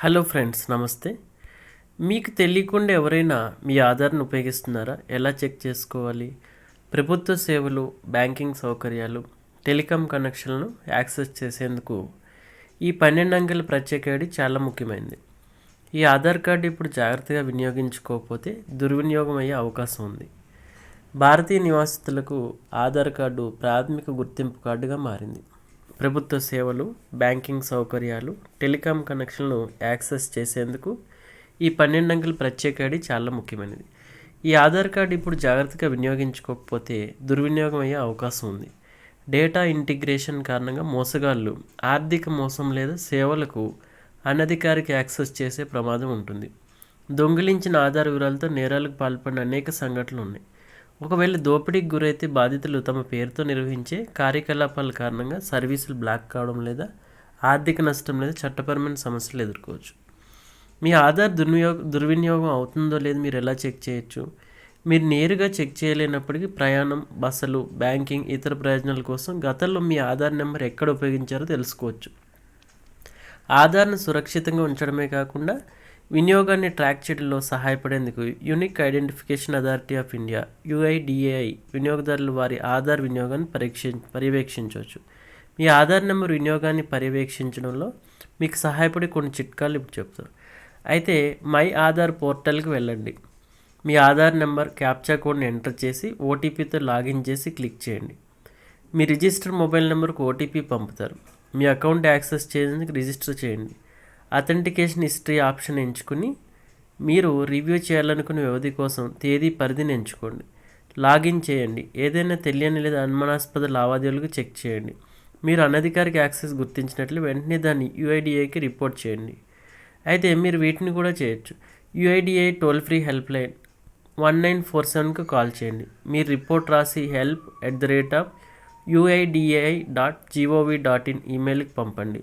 Hello friends నమస్తే. మీకు తెలియకుండా ఎవరైనా మీ ఆధార్ను ఉపయోగిస్తున్నారా? ఎలా చెక్ చేసుకోవాలి? ప్రభుత్వ సేవలు బ్యాంకింగ్ సౌకర్యాలు టెలికాం కనెక్షన్లను యాక్సెస్ చేసేందుకు ఈ పన్నెండు అంకెల ప్రత్యేక ఐడి చాలా ముఖ్యమైనది. ఈ ఆధార్ కార్డు ఇప్పుడు జాగ్రత్తగా వినియోగించుకోకపోతే దుర్వినియోగం అయ్యే అవకాశం ఉంది. భారతీయ నివాసితులకు ఆధార్ కార్డు ప్రాథమిక గుర్తింపు కార్డుగా మారింది. ప్రభుత్వ సేవలు బ్యాంకింగ్ సౌకర్యాలు టెలికాం కనెక్షన్లు యాక్సెస్ చేసేందుకు ఈ పన్నెండు అంకెల ప్రత్యేక ఐడి చాలా ముఖ్యమైనది. ఈ ఆధార్ కార్డు ఇప్పుడు జాగ్రత్తగా వినియోగించుకోకపోతే దుర్వినియోగం అయ్యే అవకాశం ఉంది. డేటా ఇంటిగ్రేషన్ కారణంగా మోసగాళ్ళు ఆర్థిక మోసం లేదా సేవలకు అనధికారిక యాక్సెస్ చేసే ప్రమాదం ఉంటుంది. దొంగిలించిన ఆధార్ వివరాలతో నేరాలకు పాల్పడిన అనేక సంఘటనలు ఉన్నాయి. ఒకవేళ దోపిడీకి గురైతే బాధితులు తమ పేరుతో నిర్వహించే కార్యకలాపాల కారణంగా సర్వీసులు బ్లాక్ కావడం లేదా ఆర్థిక నష్టం లేదా చట్టపరమైన సమస్యలు ఎదుర్కోవచ్చు. మీ ఆధార్ దుర్వినియోగ దుర్వినియోగం అవుతుందో లేదో మీరు ఎలా చెక్ చేయొచ్చు? మీరు నేరుగా చెక్ చేయలేనప్పటికీ ప్రయాణం బస్సులు బ్యాంకింగ్ ఇతర ప్రయోజనాల కోసం గతంలో మీ ఆధార్ నెంబర్ ఎక్కడ ఉపయోగించారో తెలుసుకోవచ్చు. ఆధార్ను సురక్షితంగా ఉంచడమే కాకుండా వినియోగాన్ని ట్రాక్ చేయడంలో సహాయపడేందుకు unique identification authority of India UIDAI వినియోగదారులు వారి ఆధార్ వినియోగాన్ని పరీక్ష పర్యవేక్షించవచ్చు. మీ ఆధార్ నెంబర్ వినియోగాన్ని పర్యవేక్షించడంలో మీకు సహాయపడే కొన్ని చిట్కాలు ఇప్పుడు చెప్తారు అయితే మై ఆధార్ పోర్టల్కి వెళ్ళండి. మీ ఆధార్ నెంబర్ క్యాప్చా కోడ్ని ఎంటర్ చేసి ఓటీపీతో లాగిన్ చేసి క్లిక్ చేయండి. మీ రిజిస్టర్ మొబైల్ నెంబర్కు ఓటీపీ పంపుతారు. మీ అకౌంట్ యాక్సెస్ చేసేందుకు రిజిస్టర్ చేయండి. అథెంటికేషన్ హిస్టరీ ఆప్షన్ ఎంచుకుని మీరు రివ్యూ చేయాలనుకునే వ్యవధి కోసం తేదీ పరిధిని ఎంచుకోండి. లాగిన్ చేయండి. ఏదైనా తెలియని లేదా అనుమానాస్పద లావాదేవీలకు చెక్ చేయండి. మీరు అనధికారిక యాక్సెస్ గుర్తించినట్లు వెంటనే దాన్ని యుఐడిఏకి రిపోర్ట్ చేయండి. అయితే మీరు వీటిని కూడా చేయొచ్చు. UIDAI toll free helpline one nine four సెవెన్కు call చేయండి. మీరు రిపోర్ట్ రాసి help at the rate of UIDAI dot GOV dot in ఈమెయిల్కి పంపండి.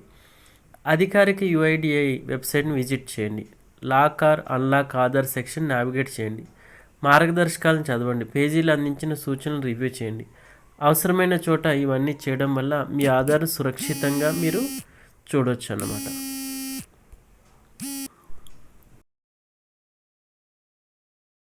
అధికారిక యుఐడిఐ వెబ్సైట్ని విజిట్ చేయండి. Lock or unlock Aadhaar section navigate చేయండి. మార్గదర్శకాలను చదవండి. పేజీలు అందించిన సూచనలు రివ్యూ చేయండి. అవసరమైన చోట ఇవన్నీ చేయడం వల్ల మీ ఆధార్ సురక్షితంగా మీరు చూడొచ్చు అన్నమాట.